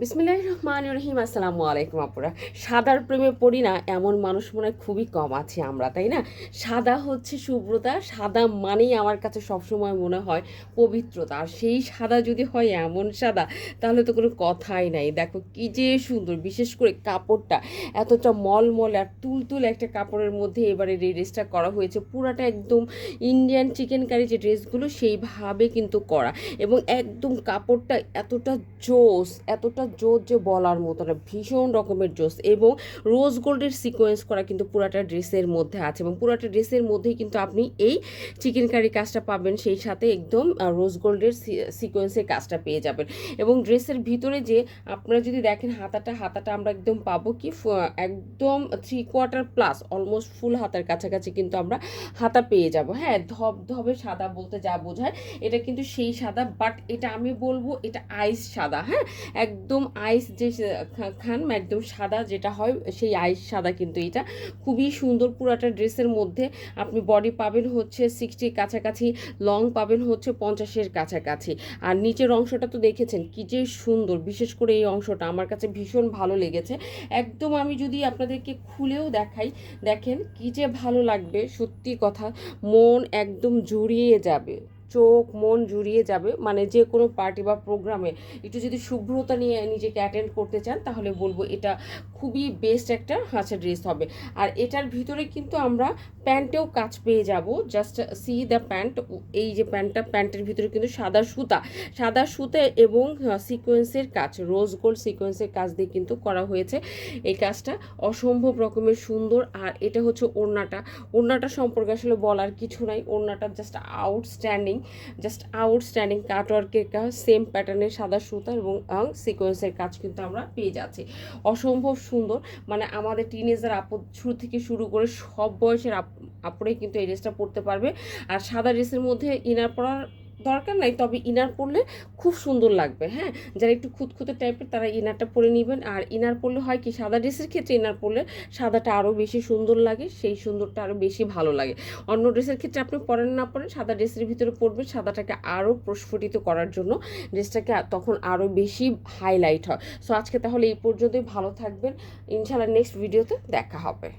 বিসমিল্লাহ রহমান রহিম আসসালামু আলাইকুম আপুরা। সাদার প্রেমে পড়ি না, এমন মানুষ মনে হয় খুবই কম আছি আমরা, তাই না? সাদা হচ্ছে শুভ্রতা সাদা মানেই আমার কাছে সবসময় মনে হয় পবিত্রতা। আর সেই সাদা যদি হয় এমন সাদা, তাহলে তো কোনো কথাই নাই। দেখো কি যে সুন্দর, বিশেষ করে কাপড়টা এতটা মলমল আর তুলতুল একটা কাপড়ের মধ্যে এবারে এই ড্রেসটা করা হয়েছে। পুরাটা একদম ইন্ডিয়ান চিকেন কারি যে ড্রেসগুলো সেইভাবে কিন্তু করা। এবং একদম কাপড়টা এতটা জোস, এতটা জোস যে বলার মতো না, ভীষণ রকমের জোস এবং রোজ গোল্ডের সিকোয়েন্স করা কিন্তু পুরাটা ড্রেসের মধ্যে আছে এবং পুরাটা ড্রেসের মধ্যেই কিন্তু আপনি এই চিকেন কারি কাজটা পাবেন, সেই সাথে একদম রোজ গোল্ডের সিকোয়েন্সের কাজটা পেয়ে যাবেন এবং ড্রেসের ভিতরে যে আপনারা যদি দেখেন হাতাটা হাতাটা আমরা একদম পাবো কি একদম three quarter plus almost full হাতার কাছাকাছি কিন্তু আমরা হাতা পেয়ে যাব। হ্যাঁ ধব, ধবে সাদা বলতে যা বোঝায়, এটা কিন্তু সেই সাদা বাট এটা আমি বলব এটা আইস সাদা হ্যাঁ? একদম আইস যে খান, একদম সাদা যেটা হয়, সেই আইস সাদা কিন্তু এটা। খুবই সুন্দর পুরাটা ড্রেসের মধ্যে আপনি বডি পাবেন হচ্ছে সিক্সটির কাছাকাছি লং পাবেন হচ্ছে পঞ্চাশের কাছাকাছি। আর নিচের অংশটা তো দেখেছেন, কি যে সুন্দর। বিশেষ করে এই অংশটা আমার কাছে ভীষণ ভালো লেগেছে। একদম আমি যদি আপনাদেরকে খুলেও দেখাই, দেখেন কি যে ভালো লাগবে। সত্যি কথা, মন একদম জড়িয়ে যাবে। চোখ, মন জুড়িয়ে যাবে মানে যে কোনো পার্টি বা প্রোগ্রামে একটু যদি শুভ্রতা নিয়ে নিজেকে অ্যাটেন্ড করতে চান, তাহলে বলব এটা খুবই বেস্ট একটা হাঁচা ড্রেস হবে। আর এটার ভিতরে কিন্তু আমরা প্যান্টেও কাজ পেয়ে যাব। জাস্ট সি দ্য প্যান্ট এই যে প্যান্টটা প্যান্টের ভিতরে কিন্তু সাদা সুতা। সাদা সুতা এবং সিকোয়েন্সের কাজ রোজ গোল্ড সিকোয়েন্সের কাজ দিয়ে কিন্তু করা হয়েছে। এই কাজটা অসম্ভব রকমের সুন্দর। আর এটা হচ্ছে ওড়নাটা। ওড়নাটা সম্পর্কে আসলে বলার কিছু নাই। ওড়নাটা জাস্ট আউটস্ট্যান্ডিং জাস্ট আউটস্ট্যান্ডিং কাটওয়ার্কের কাজ সেম প্যাটার্নের সাদা সুতা এবং আং সিকোয়েন্সের কাজ কিন্তু আমরা পেয়ে যাচ্ছি। অসম্ভব সুন্দর। মানে আমাদের টিনেজার আপদ শুরু থেকে শুরু করে সব বয়সের আপ আপুরাই কিন্তু এই ড্রেসটা পরতে পারবে। আর সাদা ড্রেসের মধ্যে ইনার পরার দরকার নাই, তবে ইনার পরলে খুব সুন্দর লাগবে হ্যাঁ? যারা একটু খুঁতখুঁতে টাইপের তারা ইনারটা পরে নেবেন। আর ইনার পরলে হয় কি, সাদা ড্রেসের ক্ষেত্রে ইনার পরলে সাদাটা আরও বেশি সুন্দর লাগে, সেই সুন্দরটা আরও বেশি ভালো লাগে। অন্য ড্রেসের ক্ষেত্রে আপনি পরেন না, পরেন, সাদা ড্রেসের ভিতরে পরবেন, সাদাটাকে আরও প্রস্ফুটিত করার জন্য ড্রেসটাকে তখন আরও বেশি হাইলাইট হয়। সো আজকে তাহলে এই পর্যন্তই, ভালো থাকবেন। ইনশাআল্লাহ নেক্সট ভিডিওতে দেখা হবে।